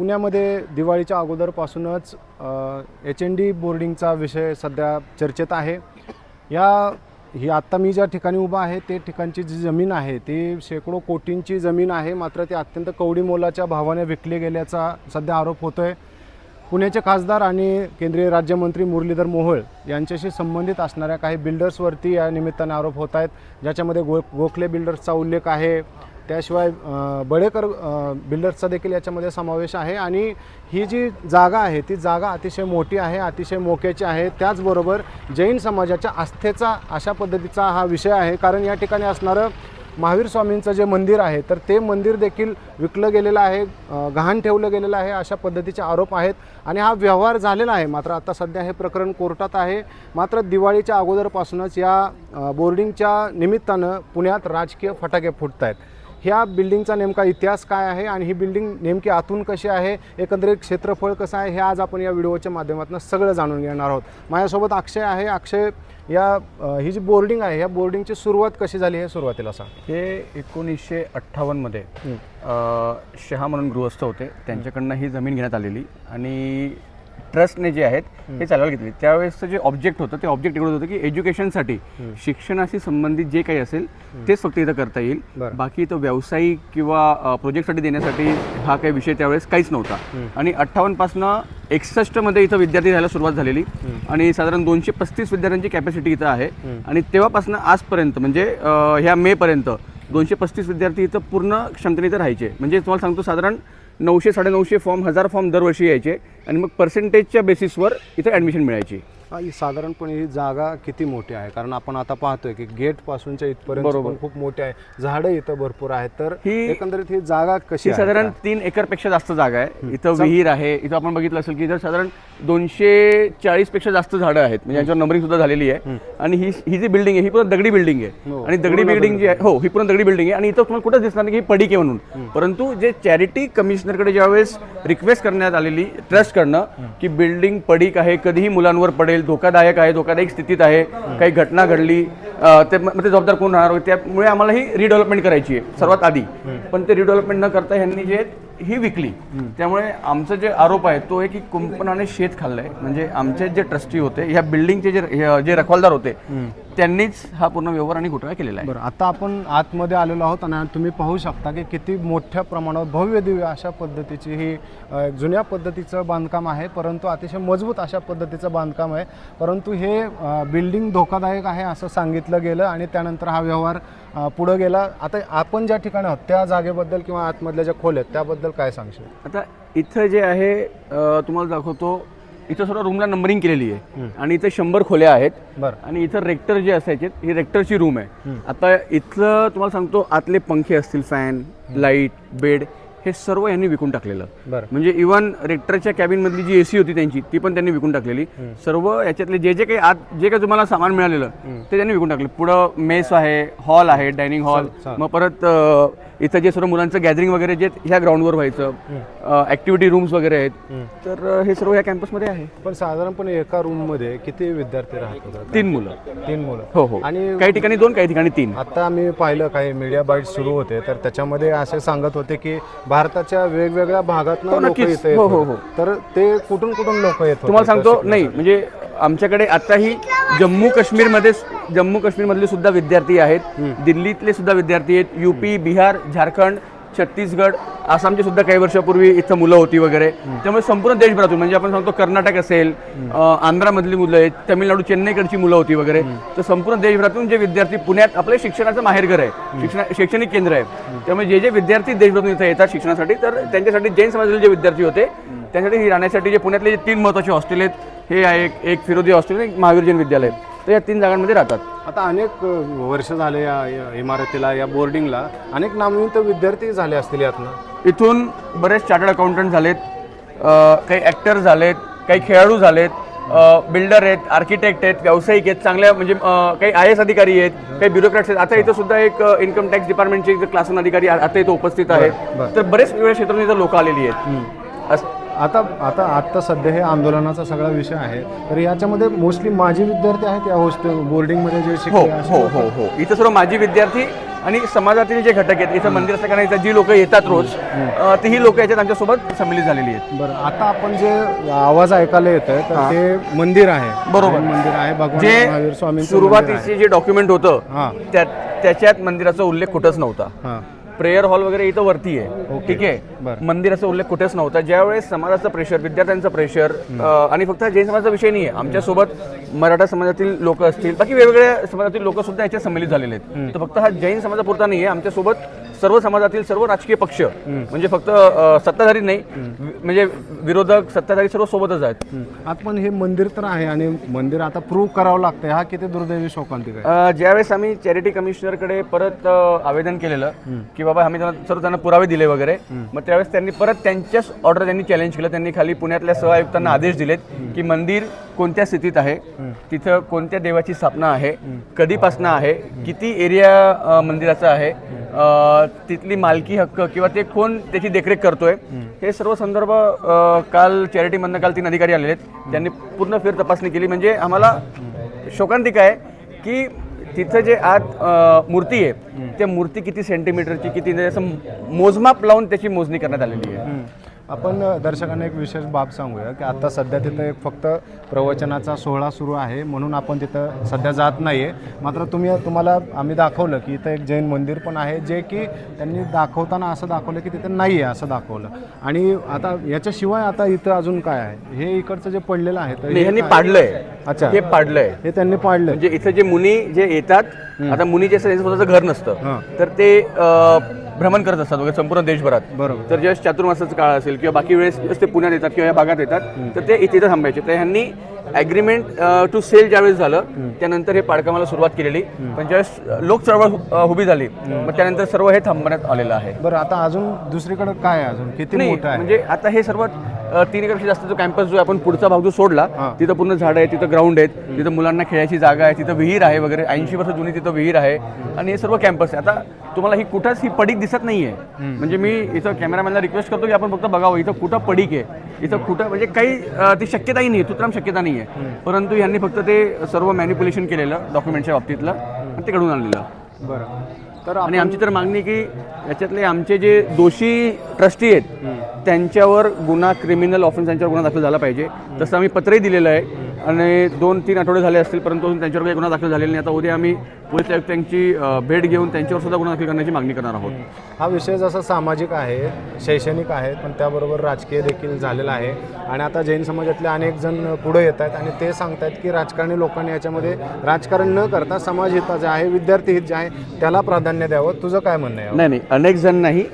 पुण्यामध्ये दिवाळीच्या अगोदरपासूनच एच एन डी बोर्डिंगचा विषय सध्या चर्चेत आहे. या ही आत्ता मी ज्या ठिकाणी उभा आहे ते ठिकाणची जी जमीन आहे ती शेकडो कोटींची जमीन आहे. मात्र ती अत्यंत कवडी मोलाच्या भावाने विकली गेल्याचा सध्या आरोप होतो आहे पुण्याचे खासदार आणि केंद्रीय राज्यमंत्री मुरलीधर मोहोळ यांच्याशी संबंधित असणाऱ्या काही बिल्डर्सवरती या निमित्ताने आरोप होत आहेत ज्याच्यामध्ये गो गोखले बिल्डर्सचा उल्लेख आहे. त्याशिवाय बडेकर बिल्डर्सचा देखील याच्यामध्ये समावेश आहे आणि ही जी जागा आहे ती जागा अतिशय मोठी आहे अतिशय मोक्याची आहे. त्याचबरोबर जैन समाजाच्या आस्थेचा अशा पद्धतीचा हा विषय आहे. कारण या ठिकाणी असणारं महावीर स्वामींचं जे मंदिर आहे तर ते मंदिर देखील विकलं गेलेलं आहे गहाण ठेवलं गेलेलं आहे अशा पद्धतीचे आरोप आहेत. आणि हा व्यवहार झालेला आहे. मात्र आता सध्या हे प्रकरण कोर्टात आहे. मात्र दिवाळीच्या अगोदरपासूनच या बोर्डिंगच्या निमित्तानं पुण्यात राजकीय फटाके फुटत आहेत ह्या बिल्डिंगचा नेमका इतिहास काय आहे आणि ही बिल्डिंग नेमकी आतून कशी आहे एकंदरीत क्षेत्रफळ कसं आहे हे आज आपण या व्हिडिओच्या माध्यमातून सगळं जाणून घेणार आहोत. माझ्यासोबत अक्षय आहे. अक्षय या ही जी बोर्डिंग आहे ह्या बोर्डिंगची सुरुवात कशी झाली हे सुरुवातीला सांग. हे एकोणीसशे अठ्ठावन्नमध्ये शहा म्हणून गृहस्थ होते. त्यांच्याकडनं ही जमीन घेण्यात आलेली आणि ट्रस्टने जे आहेत हे चालवायला घेतली. त्यावेळेसचं जे ऑब्जेक्ट होतं ते ऑब्जेक्ट एवढं होतं की एज्युकेशनसाठी शिक्षणाशी संबंधित जे काही असेल तेच फक्त इथं करता येईल. बाकी इथं व्यावसायिक किंवा प्रोजेक्टसाठी देण्यासाठी हा काही विषय त्यावेळेस काहीच नव्हता. आणि अठ्ठावन्न पासनं एकसष्टमध्ये इथं विद्यार्थी व्हायला सुरुवात झालेली. आणि साधारण दोनशे पस्तीस विद्यार्थ्यांची कॅपॅसिटी इथं आहे. आणि तेव्हापासून आजपर्यंत म्हणजे ह्या मेपर्यंत दोनशे पस्तीस विद्यार्थी इथं पूर्ण क्षमतेने इथं राहायचे. म्हणजे तुम्हाला सांगतो साधारण नऊशे साडेनऊशे फॉर्म हजार फॉर्म दरवर्षी यायचे. आणि मग पर्सेंटेजच्या बेसिसवर इथं ॲडमिशन मिळायची. हा, साधारणपणे ही जागा किती मोठी आहे? कारण आपण आता पाहतोय की गेट पासूनच्या इथपर्यंत खूप मोठी आहे. झाडं इथं भरपूर आहेत. तर ही- एकंदरीत ही जागा कशी? साधारण तीन एकरपेक्षा जास्त जागा आहे. इथं विहीर आहे. इथं आपण बघितलं असेल की इथं साधारण दोनशे चाळीसपेक्षा जास्त झाडं आहेत. म्हणजे यांच्यावर नंबरिंग सुद्धा झालेली आहे. आणि ही ही जी बिल्डिंग आहे ही पूर्ण दगडी बिल्डिंग आहे. हो, आणि दगडी बिल्डिंग जी आहे हो ही पूर्ण दगडी बिल्डिंग आहे. आणि इथं तुम्हाला कुठंच दिसणार नाही की ही पडीक आहे म्हणून. परंतु जे चॅरिटी कमिशनरकडे ज्यावेळेस रिक्वेस्ट करण्यात आलेली ट्रस्टकडनं की बिल्डिंग पडीक आहे कधीही मुलांवर पडेल धोकादायक आहे धोकादायक स्थितीत आहे काही घटना घडली ते मग ते जबाबदार कोण राहणार त्यामुळे आम्हाला ही रिडेव्हलपमेंट करायची आहे सर्वात आधी. पण ते रिडेव्हलपमेंट न करता ह्यांनी जे ही विकली त्यामुळे आमचं जे आरोप आहे तो आहे की कुंपणाने शेत खाल्लंय. म्हणजे आमचे जे ट्रस्टी होते ह्या बिल्डिंगचे जे जे रखवालदार होते त्यांनीच हा पूर्ण व्यवहार आणि घोटाळा केलेला आहे. बरं आता आपण आतमध्ये आलेलो आहोत आणि तुम्ही पाहू शकता की किती मोठ्या प्रमाणावर भव्य दिव्य अशा पद्धतीची ही अ, जुन्या पद्धतीचं बांधकाम आहे परंतु अतिशय मजबूत अशा पद्धतीचं बांधकाम आहे. परंतु हे अ, बिल्डिंग धोकादायक आहे असं सांगितलं गेलं आणि त्यानंतर हा व्यवहार अ, पुढं गेला. आता आपण ज्या ठिकाणी आहोत त्या जागेबद्दल किंवा आतमधल्या ज्या खोल्या आहेत त्याबद्दल काय सांगशील? आता इथं जे आहे अं, तुम्हाला दाखवतो इथं सर्व रूमला नंबरिंग केलेली आहे. आणि इथं शंभर खोल्या आहेत. आणि इथं रेक्टर जे असायचे ही रेक्टरची रूम आहे. आता इथलं तुम्हाला सांगतो आतले पंखे असतील फॅन लाइट बेड हे सर्व यांनी विकून टाकलेलं. म्हणजे इव्हन रेक्टरच्या कॅबिन मधली जी एसी होती त्यांची ती पण त्यांनी विकून टाकलेली. सर्व याच्यातले जे जे काही आत जे काही तुम्हाला सामान मिळालेलं ते त्यांनी विकून टाकलं. पुढं मेस आहे हॉल आहे डायनिंग हॉल. मग परत इथं जे सर्व मुलांचं गॅदरिंग वगैरे जे ह्या ग्राउंडवर व्हायचं ऍक्टिव्हिटी रूम्स वगैरे आहेत तर हे सर्व ह्या कॅम्पसमध्ये आहे. पण साधारणपणे एका रूममध्ये किती विद्यार्थी राहत होतात तीन मुलं. तीन मुलं. हो हो. आणि काही ठिकाणी दोन काही ठिकाणी तीन. आता मी पाहिलं काही मीडिया बाईट सुरू होते तर त्याच्यामध्ये असे सांगत होते की भारताच्या वेगवेगळ्या हो, लोक नक्कीच. इथे येत हो, हो, होते. तर ते कुठून कुठून लोक येत होते तुम्हाला सांगतो? नाही म्हणजे आमच्याकडे आताही जम्मू काश्मीरमध्ये जम्मू काश्मीरमधले सुद्धा विद्यार्थी आहेत दिल्लीतले सुद्धा विद्यार्थी आहेत युपी बिहार झारखंड छत्तीसगड आसामची सुद्धा काही वर्षापूर्वी इथं मुलं होती वगैरे. त्यामुळे संपूर्ण देशभरातून म्हणजे आपण सांगतो कर्नाटक असेल आंध्रामधली मुलं आहेत तमिळनाडू चेन्नईकडची मुलं होती वगैरे. तर संपूर्ण देशभरातून जे विद्यार्थी पुण्यात आपलं शिक्षणाचं माहेरघर आहे शिक्षण शैक्षणिक केंद्र आहे. त्यामुळे जे जे विद्यार्थी देशभरातून इथं येतात शिक्षणासाठी तर त्यांच्यासाठी जैन समाजातले जे विद्यार्थी होते त्यांसाठी ही राहण्यासाठी जे पुण्यातले जे तीन महत्त्वाचे हॉस्टेल आहेत हे आहे एक एक फिरोदी हॉस्टेल आणि एक महावीर जैन विद्यालय. तर या तीन जागांमध्ये राहतात. आता अनेक अ, वर्ष झाले या या इमारतीला या बोर्डिंगला अनेक नामवंत विद्यार्थी झाले असतील यातनं. इथून बरेच चार्टर्ड अकाउंटंट झालेत अं, काही ॲक्टर झालेत काही खेळाडू झालेत बिल्डर आहेत आर्किटेक्ट आहेत व्यावसायिक आहेत चांगल्या म्हणजे अं, काही आय एस अधिकारी आहेत काही ब्युरोक्रॅट्स आहेत. आता इथं सुद्धा एक इन्कम टॅक्स डिपार्टमेंटचे क्लासन अधिकारी आ- आता इथं उपस्थित आहेत. तर बरेच वेगवेगळ्या क्षेत्रातून इथं लोक आलेली आहेत. अस- आता आता आता सध्या हे आंदोलनाचा सगळा विषय आहे. तर याच्यामध्ये मोस्टली माजी विद्यार्थी आहेत या हॉस्टेल बोर्डिंगमध्ये जे हो शिकले हो? हो हो. इथं सर्व माजी विद्यार्थी आणि समाजातील जे घटक आहेत इथं मंदिर असतं कारण इथं जी लोक येतात रोज अ, तीही लोक याच्यात आमच्यासोबत सम्मिलित झालेली आहेत. बरं आता आपण जे आवाज ऐकायला येत आहे तर ते मंदिर आहे. बरोबर. जैन मंदिर आहे भगवान महावीर जे स्वामींचं सुरुवातीचे जे डॉक्युमेंट होतं हां. त्या त्याच्यात मंदिराचा उल्लेख कुठंच नव्हता. हां. प्रेयर हॉल वगैरे इथं वरती आहे. ठीक आहे. मंदिराचा उल्लेख कुठेच नव्हता. ज्यावेळेस समाजाचं प्रेशर विद्यार्थ्यांचं प्रेशर आणि फक्त जैन समाजाचा विषय नाही आहे आमच्यासोबत मराठा समाजातील लोक असतील बाकी वेगवेगळ्या समाजातील लोक सुद्धा याच्यात सम्मिलित झालेले आहेत. तर फक्त हा जैन समाजापुरता नाही आहे आमच्यासोबत सर्व समाजातील सर्व राजकीय पक्ष म्हणजे फक्त सत्ताधारी नाही म्हणजे विरोधक सत्ताधारी सर्व सोबतच आहेत. आता पण हे मंदिर तर आहे आणि मंदिर आता प्रूव्ह करावं लागतंय. हा किती दुर्दैवी शोकांतिक ज्यावेळेस आम्ही चॅरिटी कमिशनरकडे परत आवेदन केलेलं की बाबा आम्ही त्यांना सर्व त्यांना पुरावे दिले वगैरे मग त्यावेळेस त्यांनी परत त्यांच्याच ऑर्डर त्यांनी चॅलेंज केलं. त्यांनी खाली पुण्यातल्या सहआयुक्तांना आदेश दिलेत की मंदिर कोणत्या स्थितीत आहे तिथं कोणत्या देवाची स्थापना आहे कधीपासनं आहे किती एरिया मंदिराचा आहे तिथली मालकी हक्क किंवा ते कोण त्याची देखरेख करतोय हे सर्व संदर्भ काल चॅरिटीमधनं काल तीन अधिकारी आलेले आहेत. त्यांनी पूर्ण फेर तपासणी केली. म्हणजे आम्हाला शोकांतिक आहे की तिथं जे आत मूर्ती आहे त्या मूर्ती किती सेंटीमीटरची किती म्हणजे असं मोजमाप लावून त्याची मोजणी करण्यात आलेली आहे. आपण दर्शकांना एक विशेष बाब सांगूया की आता सध्या तिथं एक फक्त प्रवचनाचा सोहळा सुरू आहे म्हणून आपण तिथं सध्या जात नाही आहे मात्र तुम्ही तुम्हाला आम्ही दाखवलं की इथं एक जैन मंदिर पण आहे जे की त्यांनी दाखवताना असं दाखवलं की तिथं नाही आहे असं दाखवलं. आणि आता याच्याशिवाय आता इथं अजून काय आहे? हे इकडचं जे पडलेलं आहे तर हे ह्यांनी काय? पाडलंय. अच्छा. हे पाडलंय. हे त्यांनी पाडलं म्हणजे इथं जे मुनी जे येतात आता मुनी जे असतं त्यांचं स्वतःचं घर नसतं. तर ते अ, भ्रमण करत असतात वगैरे संपूर्ण देशभरात. बरोबर. तर ज्यावेळेस चातुर्मासाचा काळ असेल किंवा बाकी वेळेस ते पुण्यात येतात किंवा या भागात येतात तर ते इथे थांबायचे. तर ह्यांनी ॲग्रीमेंट टू सेल ज्यावेळेस झालं त्यानंतर हे पाडकामाला सुरुवात केलेली. पण ज्यावेळेस लोक चळवळ अ, उभी झाली मग त्यानंतर सर्व हे थांबवण्यात आलेलं आहे. बरं आता अजून दुसरीकडे काय आहे अजून? किती नाही मोठं आहे? म्हणजे आता हे सर्व अ, तीन एकरपेक्षा जास्त जो कॅम्पस जो आहे, आपण पुढचा भाग जो सोडला हां. तिथं पूर्ण झाड आहे तिथं ग्राउंड आहेत तिथं मुलांना खेळायची जागा आहे तिथं विहीर आहे वगैरे ऐंशी वर्ष जुनी तिथं विहीर आहे. आणि हे सर्व कॅम्पस आहे. आता तुम्हाला ही कुठंच ही पडीक दिसत नाहीये. म्हणजे मी इथं कॅमेरामॅनला रिक्वेस्ट करतो की आपण फक्त बघावं इथं कुठं पडीक आहे इथं कुठं म्हणजे काही ती शक्यताही नाही तुत्राम शक्यता नाही आहे परंतु यांनी फक्त ते सर्व मॅनिप्युलेशन केलेलं डॉक्युमेंटच्या बाबतीतलं आणि ते घडून आणलेलं. बरं. तर आणि आमची तर मागणी आहे की याच्यातले आमचे जे दोषी ट्रस्टी आहेत त्यांच्यावर गुन्हा क्रिमिनल ऑफेन्स त्यांच्यावर गुन्हा दाखल झाला पाहिजे. तसं आम्ही पत्रही दिलेलं आहे. आणि दोन तीन आठवडे झाले असतील परंतु अजून त्यांच्यावर काही गुन्हा दाखल झालेला नाही. आता उद्या आम्ही पोलीस आयुक्तांची भेट घेऊन त्यांच्यावर सुद्धा गुन्हा दाखल करण्याची मागणी करणार आहोत. हा विषय जसा सामाजिक आहे शैक्षणिक आहे पण त्याबरोबर राजकीय देखील झालेला आहे. आणि आता जैन समाजातले अनेक जण पुढे येत आहेत आणि ते सांगत आहेत की राजकारणी लोकांनी याच्यामध्ये राजकारण न करता समाज हित जे आहे विद्यार्थी हित जे आहे त्याला प्राधान्य द्यावं. तुझं काय म्हणणं आहे नाही नाही. अनेक जण नाही.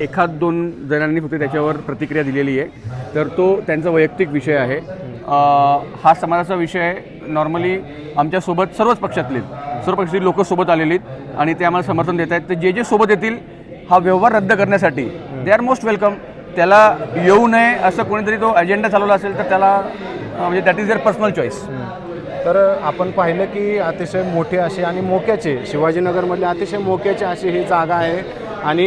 एखाद दोन जणांनी फक्त त्याच्यावर प्रतिक्रिया दिलेली आहे. तर तो त्यांचा वैयक्तिक विषय आहे. हा समाजाचा विषय नॉर्मली आमच्यासोबत सर्वच पक्षातले सर्व पक्षातील लोक सोबत आलेली आहेत आणि ते आम्हाला समर्थन देत आहेत. तर जे जे सोबत येतील हा व्यवहार रद्द करण्यासाठी दे आर मोस्ट वेलकम त्याला येऊ नये असं कोणीतरी तो अजेंडा चालवला असेल तर त्याला म्हणजे that is their personal choice तर आपण पाहिलं की अतिशय मोठी अशी आणि मोक्याची शिवाजीनगरमधली अतिशय मोक्याची अशी ही जागा आहे. आणि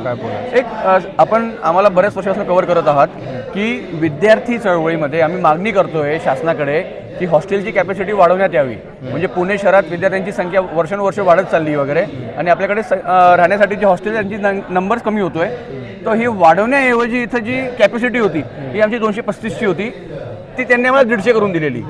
काय बोला एक अ, आपण आम्हाला बऱ्याच वर्षापासून कव्हर करत आहात की विद्यार्थी चळवळीमध्ये आम्ही मागणी करतोय शासनाकडे की हॉस्टेलची कॅपॅसिटी वाढवण्यात यावी. म्हणजे पुणे शहरात विद्यार्थ्यांची संख्या वर्षानुवर्ष वाढत चालली वगैरे आणि आपल्याकडे स- अ, राहण्यासाठी जे हॉस्टेल त्यांची नंबर्स कमी होतोय. तर ही वाढवण्याऐवजी इथं जी कॅपॅसिटी होती ही आमची दोनशे पस्तीसची होती. ती त्यांनी आम्हाला दीडशे करून दिलेली.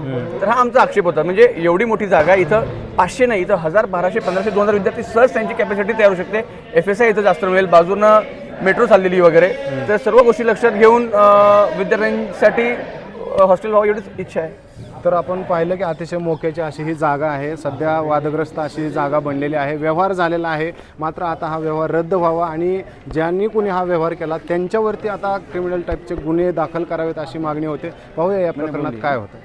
तर हा आमचा आक्षेप होता. म्हणजे एवढी मोठी जागा इथं पाचशे नाही इथं हजार बाराशे पंधराशे दोन हजार विद्यार्थी सहज त्यांची कॅपॅसिटी तयार होऊ शकते. एफ एस आय इथं जास्त मिळेल. बाजूनं मेट्रो चाललेली वगैरे. तर सर्व गोष्टी लक्षात घेऊन विद्यार्थ्यांसाठी हॉस्टेल व्हावं एवढीच इच्छा आहे. तर आपण पाहिलं की अतिशय मोक्याची अशी ही जागा आहे. सध्या वादग्रस्त अशी जागा बनलेली आहे. व्यवहार झालेला आहे. मात्र आता हा व्यवहार रद्द व्हावा आणि ज्यांनी कुणी हा व्यवहार केला त्यांच्यावरती आता क्रिमिनल टाईपचे गुन्हे दाखल करावेत अशी मागणी होते. पाहूया या प्रकरणात काय होतं.